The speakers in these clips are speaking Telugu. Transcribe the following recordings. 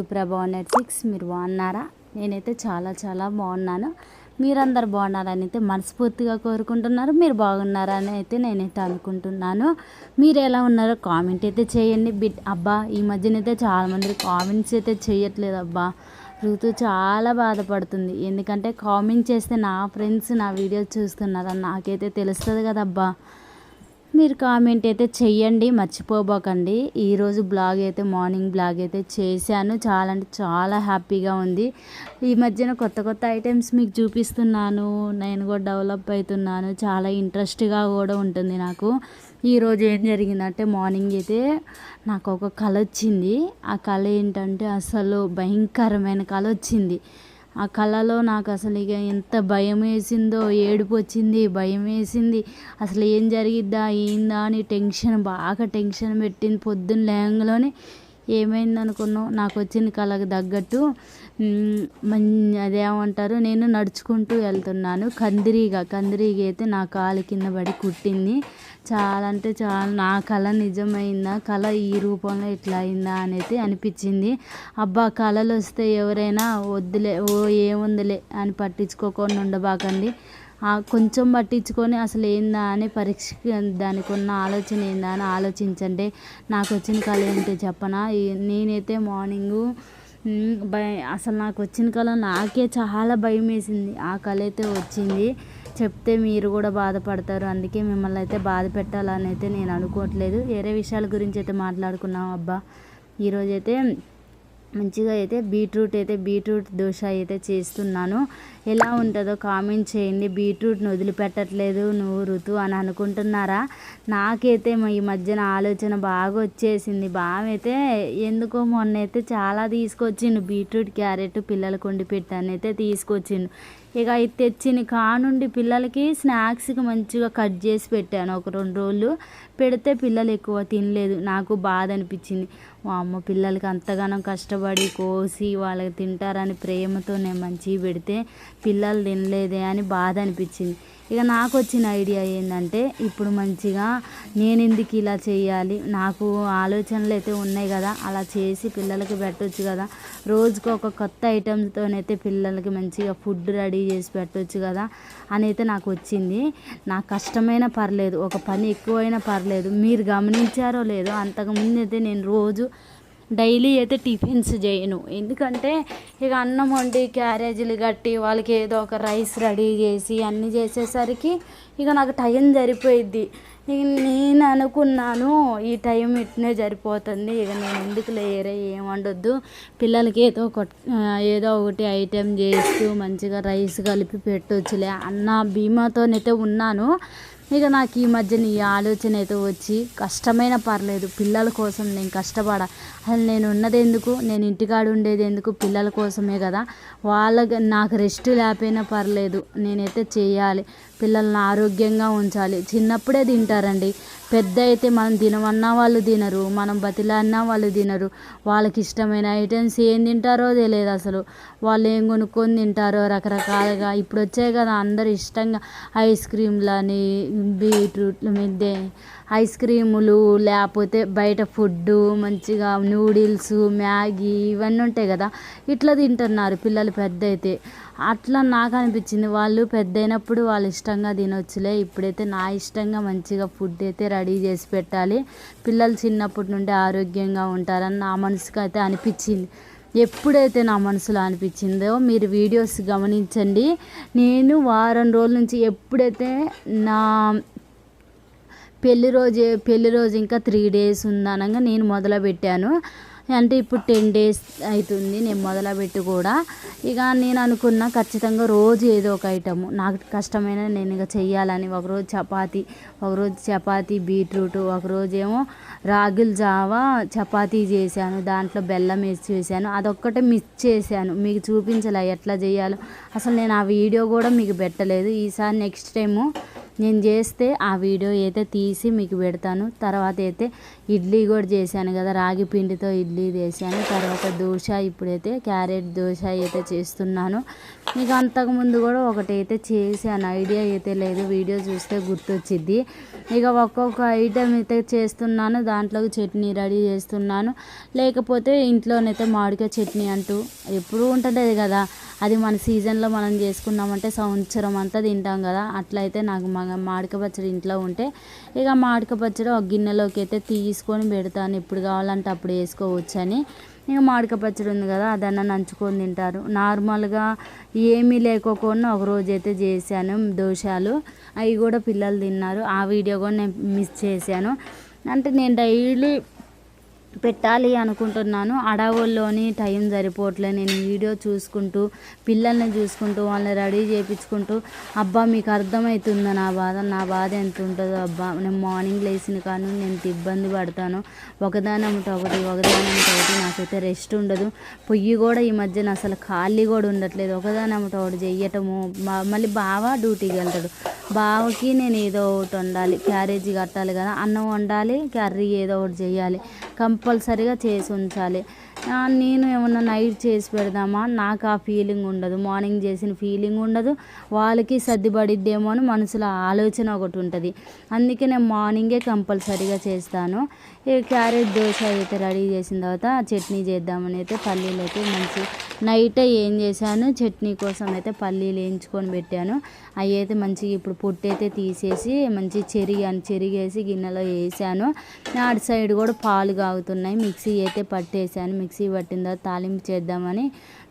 అండి నెట్ఫ్లిక్స్ మీరు బాగున్నారా? నేనైతే చాలా చాలా బాగున్నాను. మీరందరు బాగున్నారని అయితే మనస్ఫూర్తిగా కోరుకుంటున్నారు. మీరు బాగున్నారని అయితే నేనైతే అనుకుంటున్నాను. మీరు ఎలా ఉన్నారో కామెంట్ అయితే చేయండి. బిట్ అబ్బా ఈ మధ్యనైతే చాలామంది కామెంట్స్ అయితే చేయట్లేదు అబ్బా. ఋతు చాలా బాధపడుతుంది. ఎందుకంటే కామెంట్ చేస్తే నా ఫ్రెండ్స్ నా వీడియోస్ చూస్తున్నారని నాకైతే తెలుస్తుంది కదబ్బా. మీరు కామెంట్ అయితే చెయ్యండి మర్చిపోబోకండి. ఈరోజు బ్లాగ్ అయితే మార్నింగ్ బ్లాగ్ అయితే చేశాను. చాలా అంటే చాలా హ్యాపీగా ఉంది. ఈ మధ్యన కొత్త కొత్త ఐటమ్స్ మీకు చూపిస్తున్నాను. నేను కూడా డెవలప్ అవుతున్నాను. చాలా ఇంట్రెస్ట్గా కూడా ఉంటుంది నాకు. ఈరోజు ఏం జరిగిందంటే మార్నింగ్ అయితే నాకు ఒక కళ వచ్చింది. ఆ కళ ఏంటంటే అసలు భయంకరమైన కళ వచ్చింది. ఆ కళలో నాకు అసలు ఇక ఎంత భయం వేసిందో ఏడుపు వచ్చింది భయం వేసింది అసలు ఏం జరిగిద్దా ఏందా అని టెన్షన్ బాగా టెన్షన్ పెట్టింది. పొద్దున్న లేంగలోనే ఏమైంది అనుకున్నావు నాకు వచ్చిన కళకు తగ్గట్టు మం అదేమంటారు నేను నడుచుకుంటూ వెళ్తున్నాను. కందిరీగా కందిరీగా అయితే నా కాలు కింద పడి కుట్టింది. చాలా అంటే చాలా నా కళ నిజమైందా? కళ ఈ రూపంలో ఇట్లా అయిందా అనేది అనిపించింది. అబ్బా కళలు వస్తే ఎవరైనా వద్దులే ఓ ఏముందిలే అని పట్టించుకోకుండా ఉండబాకండి. కొంచెం పట్టించుకొని అసలు ఏందా అని పరీక్ష దానికి ఉన్న ఆలోచన ఏందా అని ఆలోచించండి. నాకు వచ్చిన కళ ఏంటో చెప్పనా? నేనైతే మార్నింగు భయ అసలు నాకు వచ్చిన కళ నాకే చాలా భయం వేసింది ఆ కళ అయితే వచ్చింది. చెప్తే మీరు కూడా బాధపడతారు. అందుకే మిమ్మల్ని అయితే బాధ పెట్టాలని అయితే నేను అనుకోవట్లేదు. వేరే విషయాల గురించి అయితే మాట్లాడుకున్నాం అబ్బా. ఈరోజైతే మంచిగా అయితే బీట్రూట్ అయితే బీట్రూట్ దోశ అయితే చేస్తున్నాను. ఎలా ఉంటుందో కామెంట్ చేయండి. బీట్రూట్ని వదిలిపెట్టట్లేదు నువ్వు ఋతు అని అనుకుంటున్నారా? నాకైతే ఈ మధ్యన ఆలోచన బాగా వచ్చేసింది. బాగా అయితే ఎందుకో మొన్న అయితే చాలా తీసుకొచ్చిండు. బీట్రూట్ క్యారెట్ పిల్లలకు వండి పెట్టాను అయితే తీసుకొచ్చిండు. ఇక ఇది తెచ్చిన కానుండి పిల్లలకి స్నాక్స్కి మంచిగా కట్ చేసి పెట్టాను. ఒక రెండు రోజులు పెడితే పిల్లలు ఎక్కువ తినలేదు. నాకు బాధ అనిపించింది. మా అమ్మ పిల్లలకి అంతగానం కష్టపడి కోసి వాళ్ళకి తింటారని ప్రేమతో నేను మంచిగా పెడితే పిల్లలు తినలేదే అని బాధ అనిపించింది. ఇక నాకు వచ్చిన ఐడియా ఏంటంటే ఇప్పుడు మంచిగా నేను ఎందుకు ఇలా చేయాలి? నాకు ఆలోచనలు అయితే ఉన్నాయి కదా అలా చేసి పిల్లలకి పెట్టవచ్చు కదా. రోజుకు ఒక కొత్త ఐటమ్స్తోనైతే పిల్లలకి మంచిగా ఫుడ్ రెడీ చేసి పెట్టవచ్చు కదా అని అయితే నాకు వచ్చింది. నాకు కష్టమైనా పర్లేదు ఒక పని ఎక్కువైనా పర్లేదు. మీరు గమనించారో లేదో అంతకుముందు అయితే నేను రోజు డైలీ అయితే టిఫిన్స్ చేయను. ఎందుకంటే ఇక అన్నం వండి క్యారేజీలు కట్టి వాళ్ళకి ఏదో ఒక రైస్ రెడీ చేసి అన్నీ చేసేసరికి ఇక నాకు టైం సరిపోయిద్ది. ఇక నేను అనుకున్నాను ఈ టైం ఇట్నే సరిపోతుంది. ఇక నేను ఎందుకు లేరే ఏం వండొద్దు. పిల్లలకి ఏదో ఒక ఏదో ఒకటి ఐటెం చేస్తూ మంచిగా రైస్ కలిపి పెట్టవచ్చులే అన్న బీమాతోనైతే ఉన్నాను. ఇక నాకు ఈ మధ్యన ఈ ఆలోచన అయితే వచ్చి కష్టమైన పర్లేదు పిల్లల కోసం నేను కష్టపడ. అసలు నేను ఉన్నది ఎందుకు? నేను ఇంటికాడ ఉండేది ఎందుకు? పిల్లల కోసమే కదా. వాళ్ళకి నాకు రెస్ట్ లేకపోయినా పర్లేదు నేనైతే చేయాలి. పిల్లల్ని ఆరోగ్యంగా ఉంచాలి. చిన్నప్పుడే తింటారండి. పెద్ద అయితే మనం తినమన్నా వాళ్ళు తినరు మనం బతిలాడినా వాళ్ళు తినరు. వాళ్ళకి ఇష్టమైన ఐటమ్స్ ఏం తింటారో తెలియదు అసలు. వాళ్ళు ఏం కొనుక్కొని తింటారో రకరకాలుగా. ఇప్పుడు వచ్చాయి కదా అందరు ఇష్టంగా ఐస్ క్రీమ్లని బీట్రూట్లు మిద్దే ఐస్ క్రీములు లేకపోతే బయట ఫుడ్డు మంచిగా నూడిల్స్ మ్యాగీ ఇవన్నీ ఉంటాయి కదా. ఇట్లా తింటున్నారు పిల్లలు పెద్ద అయితే అట్లా నాకు అనిపించింది. వాళ్ళు పెద్ద అయినప్పుడు వాళ్ళు ఇష్టంగా తినొచ్చులే. ఇప్పుడైతే నా ఇష్టంగా మంచిగా ఫుడ్ అయితే రెడీ చేసి పెట్టాలి. పిల్లలు చిన్నప్పటి నుండి ఆరోగ్యంగా ఉంటారని నా మనసుకు అయితే అనిపించింది. ఎప్పుడైతే నా మనసులో అనిపించిందో మీరు వీడియోస్ గమనించండి. నేను వారం రోజుల నుంచి ఎప్పుడైతే నా పెళ్ళి రోజు పెళ్ళి రోజు ఇంకా త్రీ డేస్ ఉందనగా నేను మొదలుపెట్టాను. అంటే ఇప్పుడు టెన్ డేస్ అవుతుంది నేను మొదలుపెట్టి కూడా. ఇక నేను అనుకున్న ఖచ్చితంగా రోజు ఏదో ఒక ఐటమ్ నాకు కష్టమైన నేను ఇక చెయ్యాలని. ఒకరోజు చపాతి ఒకరోజు చపాతి బీట్రూట్ ఒకరోజు ఏమో రాగుల జావా చపాతీ చేశాను. దాంట్లో బెల్లం వేసి చేశాను. అదొక్కటే మిస్ చేశాను. మీకు చూపించలే ఎట్లా చేయాలో. అసలు నేను ఆ వీడియో కూడా మీకు పెట్టలేదు. ఈసారి నెక్స్ట్ టైము నేను చేస్తే ఆ వీడియో అయితే తీసి మీకు పెడతాను. తర్వాత అయితే ఇడ్లీ కూడా చేశాను కదా రాగి పిండితో ఇడ్లీ చేశాను. తర్వాత దోశ ఇప్పుడైతే క్యారెట్ దోశ అయితే చేస్తున్నాను. మీకు అంతకుముందు కూడా ఒకటైతే చేశాను. ఐడియా అయితే లేదు. వీడియో చూస్తే గుర్తొచ్చిద్ది. ఇక ఒక్కొక్క ఐటెం అయితే చేస్తున్నాను. దాంట్లోకి చట్నీ రెడీ చేస్తున్నాను. లేకపోతే ఇంట్లోనైతే మామిడికాయ చట్నీ అంటూ ఎప్పుడూ ఉంటుంది కదా. అది మన సీజన్లో మనం చేసుకున్నామంటే సంవత్సరం అంతా తింటాం కదా. అట్లయితే నాకు మా మామిడికాయ పచ్చడి ఇంట్లో ఉంటే ఇక మామిడికాయ పచ్చడి ఒక గిన్నెలోకి అయితే తీసుకొని పెడతాను. ఎప్పుడు కావాలంటే అప్పుడు వేసుకోవచ్చు అని ఇక మామిడికాయ పచ్చడి ఉంది కదా అదన్నా నంచుకొని తింటారు. నార్మల్గా ఏమీ లేకోకుండా ఒకరోజు అయితే చేశాను దోషాలు. అవి కూడా పిల్లలు తిన్నారు. ఆ వీడియో కూడా నేను మిస్ చేశాను. అంటే నేను డైలీ పెట్టాలి అనుకుంటున్నాను. అడవుల్లోని టైం సరిపోవట్లేదు నేను వీడియో చూసుకుంటూ పిల్లల్ని చూసుకుంటూ వాళ్ళని రెడీ చేయించుకుంటూ అబ్బా మీకు అర్థమవుతుందా నా బాధ? నా బాధ ఎంత ఉంటుందో అబ్బా. నేను మార్నింగ్ లేచిన కానీ నేను ఇబ్బంది పడతాను. ఒకదాని ఒకటి ఒకదాని ఒకటి నాకైతే రెస్ట్ ఉండదు. పొయ్యి కూడా ఈ మధ్యన అసలు ఖాళీ కూడా ఉండట్లేదు. ఒకదానమ్మట ఒకటి చెయ్యటము మళ్ళీ బావ డ్యూటీకి వెళ్తాడు. బావకి నేను ఏదో ఒకటి వండాలి. క్యారేజీ కట్టాలి కదా. అన్నం వండాలి కర్రీ ఏదో ఒకటి చేయాలి కంపల్సరిగా చేసి ఉంచాలి. నేను ఏమన్నా నైట్ చేసి పెడదామా? నాకు ఆ ఫీలింగ్ ఉండదు. మార్నింగ్ చేసిన ఫీలింగ్ ఉండదు. వాళ్ళకి సర్దిపడిద్దేమో అని మనసులో ఆలోచన ఒకటి ఉంటుంది. అందుకే నేను మార్నింగే కంపల్సరీగా చేస్తాను. ఈ క్యారెట్ దోశ అయితే రెడీ చేసిన తర్వాత చట్నీ చేద్దామని అయితే పల్లీలు అయితే మంచి నైటే ఏం చేశాను చట్నీ కోసం అయితే పల్లీలు వేయించుకొని పెట్టాను. అవి అయితే మంచిగా ఇప్పుడు పొట్టు అయితే తీసేసి మంచి చెరిగాను చెరిగేసి గిన్నెలో వేసాను. అటు సైడ్ కూడా పాలు కాగుతున్నాయి. మిక్సీ అయితే పట్టేసాను. మిక్సీ పట్టిన తర్వాత తాలింపు చేద్దామని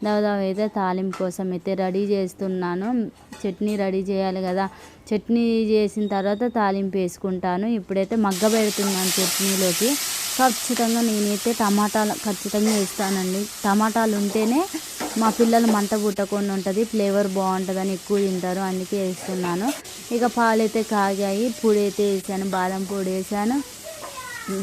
దాదాపు అయితే తాలింపు కోసం అయితే రెడీ చేస్తున్నాను. చట్నీ రెడీ చేయాలి కదా. చట్నీ చేసిన తర్వాత తాలింపు వేసుకుంటాను. ఇప్పుడైతే మగ్గ పెడుతున్నాను చట్నీలోకి. ఖచ్చితంగా నేనైతే టమాటాలు ఖచ్చితంగా వేస్తానండి. టమాటాలు ఉంటేనే మా పిల్లలు మంట పుట్టకుండా ఉంటుంది ఫ్లేవర్ బాగుంటుందని ఎక్కువ తింటారు. అందుకే వేస్తున్నాను. ఇక పాలు అయితే కాగాయి పొడి అయితే వేసాను బాదం పొడి వేసాను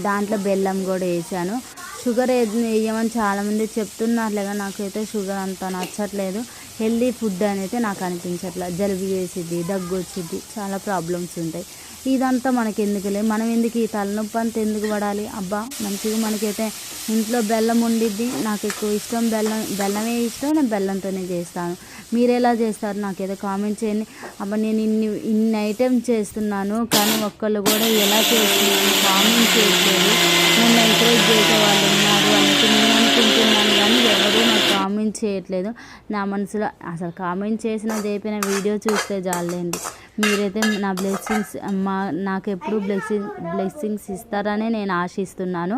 దాంట్లో బెల్లం కూడా వేసాను. షుగర్ వేయమని చాలామంది చెప్తున్నారు కానీ నాకైతే షుగర్ అంత నచ్చట్లేదు. హెల్దీ ఫుడ్ అనేది నాకు అనిపించట్లేదు. జలుబు చేసిద్ది దగ్గు వచ్చిద్ది చాలా ప్రాబ్లమ్స్ ఉంటాయి. ఇదంతా మనకి ఎందుకులే మనం ఎందుకు ఈ తలనొప్పి అంతా ఎందుకు పడాలి? అబ్బా మంచిగా మనకైతే ఇంట్లో బెల్లం ఉండిద్ది. నాకు ఎక్కువ ఇష్టం బెల్లం. బెల్లమే ఇష్టం నేను బెల్లంతోనే చేస్తాను. మీరు ఎలా చేస్తారు? నాకేదో కామెంట్ చేయండి. అబ్బా నేను ఇన్ని ఇన్ని ఐటెం చేస్తున్నాను కానీ ఒక్కళ్ళు కూడా ఎలా చేస్తున్నాను కామెంట్ చేయట్లేదు నన్ను ఎంకరేజ్ చేసే వాళ్ళు ఉన్నారు అనేసి నేను అనుకుంటున్నాను కానీ ఎవరు నాకు కామెంట్ చేయట్లేదు. నా మనసులో అసలు కామెంట్ చేసిన చేపిన వీడియో చూస్తే జాలేండి మీరైతే నా బ్లెస్సింగ్స్ మా నాకు ఎప్పుడు బ్లెస్సింగ్ బ్లెస్సింగ్స్ ఇస్తారని నేను ఆశిస్తున్నాను.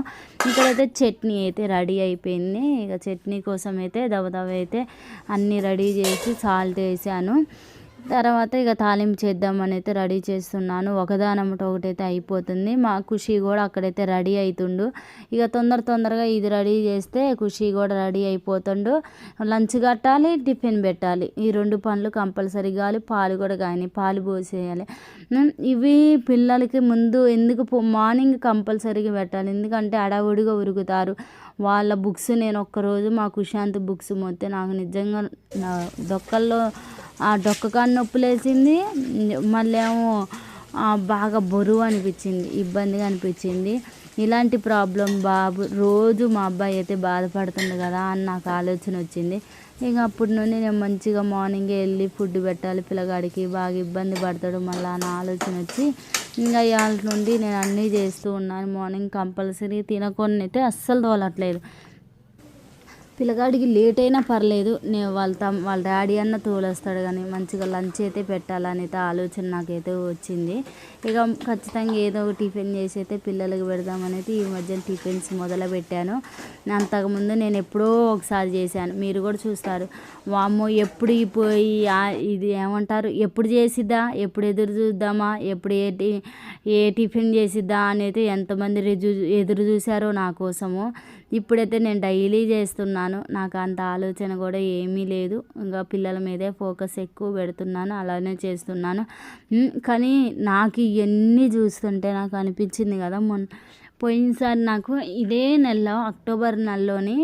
ఇక్కడైతే చట్నీ అయితే రెడీ అయిపోయింది. ఇక చట్నీ కోసం అయితే దవదవ అయితే అన్నీ రెడీ చేసి సాల్ట్ వేసాను. తర్వాత ఇక తాలింపు చేద్దామని అయితే రెడీ చేస్తున్నాను. ఒకదానమ్మట ఒకటైతే అయిపోతుంది. మా ఖుషి కూడా అక్కడైతే రెడీ అవుతుండు ఇక తొందర తొందరగా ఇది రెడీ చేస్తే ఖుషి కూడా రెడీ అయిపోతుండు. లంచ్ కట్టాలి టిఫిన్ పెట్టాలి. ఈ రెండు పనులు కంపల్సరీ కావాలి. పాలు కూడా కానీ పాలు పోసేయాలి. ఇవి పిల్లలకి ముందు ఎందుకు మార్నింగ్ కంపల్సరీగా పెట్టాలి. ఎందుకంటే అడవుడిగా ఉరుగుతారు వాళ్ళ బుక్స్ నేను ఒక్కరోజు మా కుశాంత్ బుక్స్ మొత్తం నాకు నిజంగా నా దొక్కల్లో ఆ డొక్క కాని నొప్పులేసింది. మళ్ళీ ఏమో బాగా బరువు అనిపించింది ఇబ్బందిగా అనిపించింది. ఇలాంటి ప్రాబ్లం బాబు రోజు మా అబ్బాయి అయితే బాధపడుతుంది కదా అని నాకు ఆలోచన వచ్చింది. ఇక అప్పటి నుండి నేను మంచిగా మార్నింగే వెళ్ళి ఫుడ్ పెట్టాలి పిల్లగాడికి బాగా ఇబ్బంది పడతాడు మళ్ళీ అని ఆలోచన వచ్చి ఇంకా ఇవాళ నుండి నేను అన్నీ చేస్తూ ఉన్నాను. మార్నింగ్ కంపల్సరీ తినకుండా అయితే అస్సలు తోలట్లేదు. పిల్లగాడికి లేట్ అయినా పర్లేదు. నేను వాళ్ళ తమ్ వాళ్ళ డాడీ అన్న తోలేస్తాడు కానీ మంచిగా లంచ్ అయితే పెట్టాలనేది ఆలోచన నాకైతే వచ్చింది. ఇక ఖచ్చితంగా ఏదో ఒక టిఫిన్ చేసి అయితే పిల్లలకి పెడదామనేది ఈ మధ్య టిఫిన్స్ మొదలు పెట్టాను. అంతకుముందు నేను ఎప్పుడో ఒకసారి చేశాను. మీరు కూడా చూస్తారు. వామ్మో ఎప్పుడు పోయి ఇది ఏమంటారు? ఎప్పుడు చేసిద్దా? ఎప్పుడు ఎదురు చూద్దామా? ఎప్పుడు ఏ ఏ టిఫిన్ చేసిద్దా అనేది ఎంతమంది ఎదురు చూశారో నా కోసము. ఇప్పుడైతే నేను డైలీ చేస్తున్నాను. నాకు అంత ఆలోచన కూడా ఏమీ లేదు. ఇంకా పిల్లల మీదే ఫోకస్ ఎక్కువ పెడుతున్నాను. అలానే చేస్తున్నాను. కానీ నాకు ఇవన్నీ చూస్తుంటే నాకు అనిపించింది కదా మొన్న పోయినసారి నాకు ఇదే నెలలో అక్టోబర్ నెలలోనే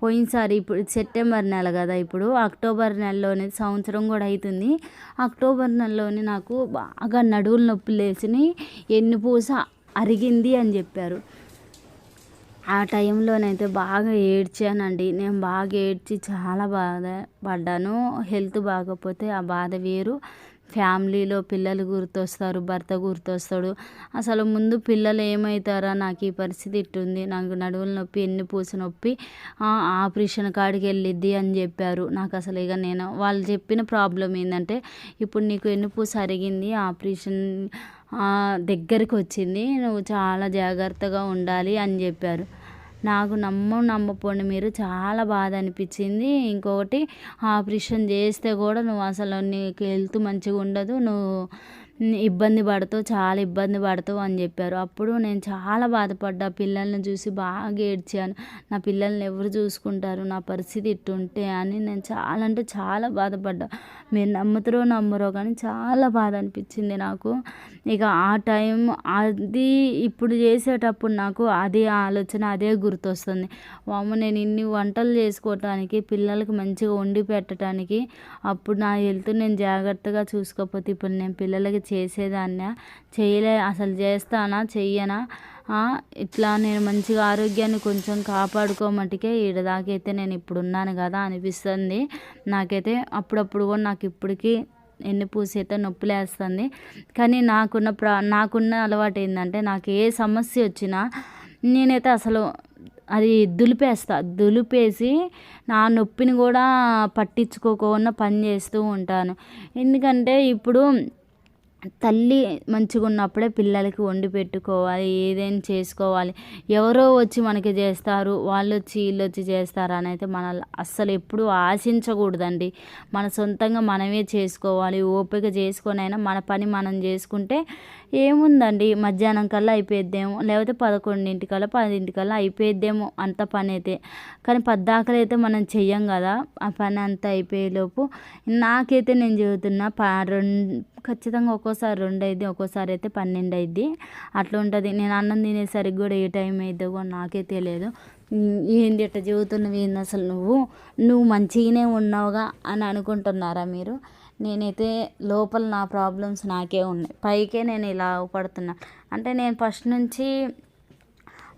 పోయినసారి ఇప్పుడు సెప్టెంబర్ నెల కదా ఇప్పుడు అక్టోబర్ నెలలోనే సంవత్సరం కూడా అవుతుంది అక్టోబర్ నెలలోనే నాకు బాగా నడువులు నొప్పులు లేచినాయి. ఎన్నుపూస అరిగింది అని చెప్పారు. ఆ టైంలోనైతే బాగా ఏడ్చానండి. నేను బాగా ఏడ్చి చాలా బాధ పడ్డాను. హెల్త్ బాగోకపోతే ఆ బాధ వేరు. ఫ్యామిలీలో పిల్లలు గుర్తొస్తారు భర్త గుర్తొస్తాడు. అసలు ముందు పిల్లలు ఏమవుతారా నాకు ఈ పరిస్థితి ఇట్టుంది. నాకు నడువుల నొప్పి ఎన్ని పూస నొప్పి ఆ, ఆపరేషన్ కాడికి వెళ్ళిద్ది అని చెప్పారు. నాకు అసలు ఇక నేను వాళ్ళు చెప్పిన ప్రాబ్లం ఏంటంటే ఇప్పుడు నీకు ఎన్ని పూస అరిగింది? ఆపరేషన్ దగ్గరికి వచ్చింది. నువ్వు చాలా జాగ్రత్తగా ఉండాలి అని చెప్పారు. నాకు నమ్మ నమ్మపోండి. మీరు చాలా బాధ అనిపించింది. ఇంకొకటి ఆపరేషన్ చేస్తే కూడా నువ్వు అసలు నీకు హెల్త్ మంచిగా ఉండదు. నువ్వు ఇబ్బంది పడతావు చాలా ఇబ్బంది పడతావు అని చెప్పారు. అప్పుడు నేను చాలా బాధపడ్డా. పిల్లల్ని చూసి బాగా ఏడ్చాను. నా పిల్లల్ని ఎవరు చూసుకుంటారు? నా పరిస్థితి ఇట్టుంటే అని నేను చాలా అంటే చాలా బాధపడ్డా. మీరు నమ్ముతారో నమ్మరో కానీ చాలా బాధ అనిపించింది నాకు. ఇక ఆ టైం అది ఇప్పుడు చేసేటప్పుడు నాకు అదే ఆలోచన అదే గుర్తొస్తుంది. వామ్మ నేను ఇన్ని వంటలు చేసుకోవటానికి పిల్లలకి మంచిగా వండి పెట్టడానికి అప్పుడు నా హెల్త్ నేను జాగ్రత్తగా చూసుకోకపోతే ఇప్పుడు నేను పిల్లలకి చేసేదాన్నా చేయలే అసలు చేస్తానా? చెయ్యనా? ఇట్లా నేను మంచిగా ఆరోగ్యాన్ని కొంచెం కాపాడుకోమటికే ఈడదాకైతే నేను ఇప్పుడు ఉన్నాను కదా అనిపిస్తుంది. నాకైతే అప్పుడప్పుడు కూడా నాకు ఇప్పటికీ ఎన్ని పూసైతే నొప్పి లేస్తుంది కానీ నాకున్న ప్రా నాకున్న అలవాటు ఏంటంటే నాకు ఏ సమస్య వచ్చినా నేనైతే అసలు అది దులిపేస్తా. దులిపేసి నా నొప్పిని కూడా పట్టించుకోకుండా పని చేస్తూ ఉంటాను. ఎందుకంటే ఇప్పుడు తల్లి మంచిగా ఉన్నప్పుడే పిల్లలకి వండి పెట్టుకోవాలి ఏదైనా చేసుకోవాలి ఎవరో వచ్చి మనకి చేస్తారు వాళ్ళు వచ్చి వీళ్ళు వచ్చి చేస్తారు అని అయితే మన అస్సలు ఎప్పుడు ఆశించకూడదండి. మన సొంతంగా మనమే చేసుకోవాలి ఓపిక చేసుకొని అయినా మన పని మనం చేసుకుంటే ఏముందండి? మధ్యాహ్నం కల్లా అయిపోయిద్దేమో లేకపోతే పదకొండింటికల్లా పదింటికల్లా అయిపోయిద్దేమో అంత పని అయితే కానీ పద్దాకలు అయితే మనం చెయ్యం కదా ఆ పని అంతా అయిపోయేలోపు. నాకైతే నేను చెబుతున్నా ప రెండు ఖచ్చితంగా ఒక్కోసారి రెండు అయింది ఒక్కోసారి అయితే పన్నెండు అయింది అట్లా ఉంటుంది. నేను అన్నం తినేసరికి కూడా ఏ టైం అయిద్దో కూడా నాకే తెలియదు. ఏంది ఇట్లా చెబుతున్నావు ఏంది అసలు నువ్వు? నువ్వు మంచిగానే ఉన్నావుగా అని అనుకుంటున్నారా మీరు? నేనైతే లోపల నా ప్రాబ్లమ్స్ నాకే ఉన్నాయి. పైకే నేను ఇలా పడుతున్నా. అంటే నేను ఫస్ట్ నుంచి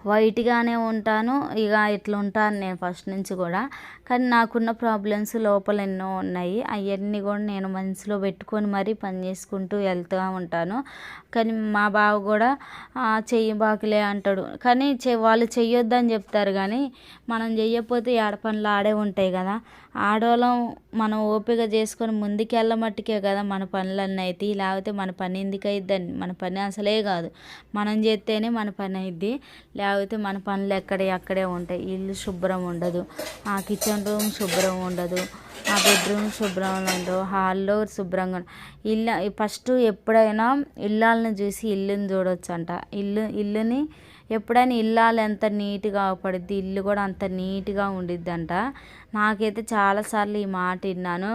వైట్గానే ఉంటాను. ఇక ఇట్లా ఉంటాను నేను ఫస్ట్ నుంచి కూడా. కానీ నాకున్న ప్రాబ్లమ్స్ లోపల ఎన్నో ఉన్నాయి. అవన్నీ కూడా నేను మనసులో పెట్టుకొని మరీ పని చేసుకుంటూ వెళ్తూ ఉంటాను. కానీ మా బావ కూడా చెయ్యి బాకులే అంటాడు. కానీ చె వాళ్ళు చెయ్యొద్దని చెప్తారు కానీ మనం చెయ్యకపోతే ఆడ పనులు ఆడే ఉంటాయి కదా. ఆడవాళ్ళం మనం ఓపిక చేసుకొని ముందుకెళ్ళ మట్టుకే కదా మన పనులన్నీ అవుతాయి లేకపోతే మన పని ఎందుకు అయిద్దని మన పని అసలే కాదు. మనం చేస్తేనే మన పని అయిద్ది. లేకపోతే మన పనులు ఎక్కడే అక్కడే ఉంటాయి. ఇల్లు శుభ్రం ఉండదు. ఆ కిచెన్ రూమ్ శుభ్రం ఉండదు. ఆ బెడ్రూమ్ శుభ్రంగా ఉండవు హాల్లో శుభ్రంగా ఇల్లు ఫస్ట్ ఎప్పుడైనా ఇల్లాలని చూసి ఇల్లుని చూడొచ్చు అంట ఇల్లు ఇల్లుని ఎప్పుడైనా ఇల్లాలు ఎంత నీట్గా పడుద్ది ఇల్లు కూడా అంత నీట్గా ఉండిద్దంట. నాకైతే చాలాసార్లు ఈ మాట విన్నాను.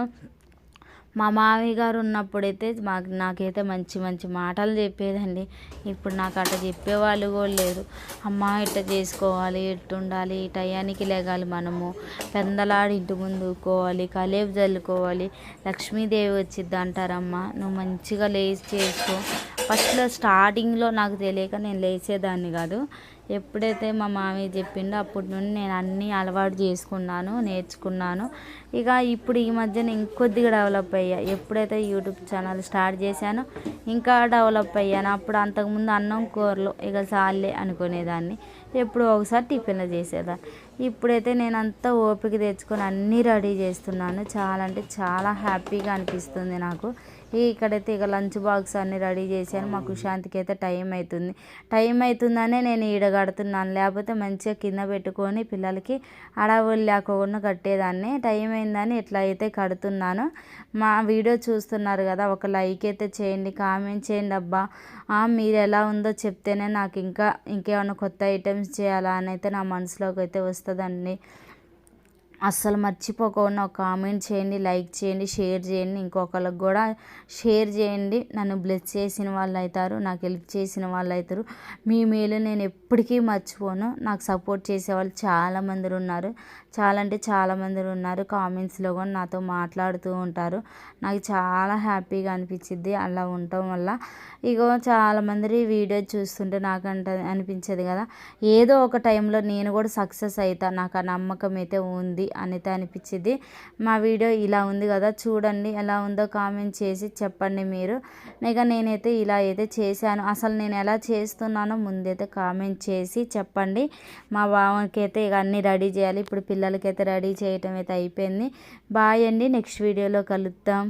మా మామయ్య గారు ఉన్నప్పుడైతే మాకు నాకైతే మంచి మంచి మాటలు చెప్పేదండి. ఇప్పుడు నాకు అట్లా చెప్పేవాళ్ళు కూడా లేరు. అమ్మ ఇట్ట చేసుకోవాలి ఇట్లా ఉండాలి ఈ టయానికి లేగాలి మనము. పెందలాడి ఇంటి ముందుకోవాలి కలేపు చల్లుకోవాలి లక్ష్మీదేవి వచ్చిద్ది అంటారమ్మ. నువ్వు మంచిగా లేచి చేసుకో. ఫస్ట్లో స్టార్టింగ్లో నాకు తెలియక నేను లేచేదాన్ని కాదు. ఎప్పుడైతే మా మామయ్య చెప్పిండో అప్పటి నుండి నేను అన్నీ అలవాటు చేసుకున్నాను నేర్చుకున్నాను. ఇక ఇప్పుడు ఈ మధ్యన ఇంకొద్దిగా డెవలప్ అయ్యా. ఎప్పుడైతే యూట్యూబ్ ఛానల్ స్టార్ట్ చేశానో ఇంకా డెవలప్ అయ్యాను. అప్పుడు అంతకుముందు అన్నం కూరలు ఇక చాలే అనుకునేదాన్ని. ఎప్పుడు ఒకసారి టిఫిన్లు చేసేదాన్ని ఇప్పుడైతే నేను అంతా ఓపిక తెచ్చుకొని అన్నీ రెడీ చేస్తున్నాను. చాలా అంటే చాలా హ్యాపీగా అనిపిస్తుంది నాకు. ఇక్కడైతే ఇక లంచ్ బాక్స్ అన్ని రెడీ చేశాను. మాకు శాంతికి అయితే టైం అవుతుంది టైం అవుతుందనే నేను ఈడ కడుతున్నాను లేకపోతే మంచిగా కింద పెట్టుకొని పిల్లలకి అడవులు లేకుండా కట్టేదాన్ని. టైం అయిందని ఇట్లా అయితే కడుతున్నాను. మా వీడియో చూస్తున్నారు కదా ఒక లైక్ అయితే చేయండి కామెంట్ చేయండి. అబ్బా మీరు ఎలా ఉందో చెప్తేనే నాకు ఇంకా ఇంకేమైనా కొత్త ఐటమ్స్ చేయాలా అని అయితే నా మనసులోకి అయితే వస్తుందండి. అస్సలు మర్చిపోకుండా ఒక కామెంట్ చేయండి లైక్ చేయండి షేర్ చేయండి. ఇంకొకరికి కూడా షేర్ చేయండి. నన్ను బ్లెస్ చేసిన వాళ్ళు అవుతారు నాకు హెల్ప్ చేసిన వాళ్ళు అవుతారు మీ మేలు నేను ఎప్పటికీ మర్చిపోను. నాకు సపోర్ట్ చేసే వాళ్ళు చాలామంది ఉన్నారు. చాలా అంటే చాలామంది ఉన్నారు. కామెంట్స్లో కూడా నాతో మాట్లాడుతూ ఉంటారు. నాకు చాలా హ్యాపీగా అనిపించింది అలా ఉండటం వల్ల. ఇగో చాలామంది వీడియో చూస్తుంటే నాకు అంట అనిపించేది కదా. ఏదో ఒక టైంలో నేను కూడా సక్సెస్ అవుతా నాకు ఆ నమ్మకం అయితే ఉంది అనేది అనిపించింది మా వీడియో ఇలా ఉంది కదా చూడండి ఎలా ఉందో కామెంట్ చేసి చెప్పండి మీరు. ఇక నేనైతే ఇలా అయితే చేశాను. అసలు నేను ఎలా చేస్తున్నానో ముందైతే కామెంట్ చేసి చెప్పండి. మా బావకి అయితే ఇక అన్నీ రెడీ చేయాలి. ఇప్పుడు పిల్ల పిల్లలకైతే రెడీ చేయటం అయితే అయిపోయింది. బాయ్ అండి. నెక్స్ట్ వీడియోలో కలుద్దాం.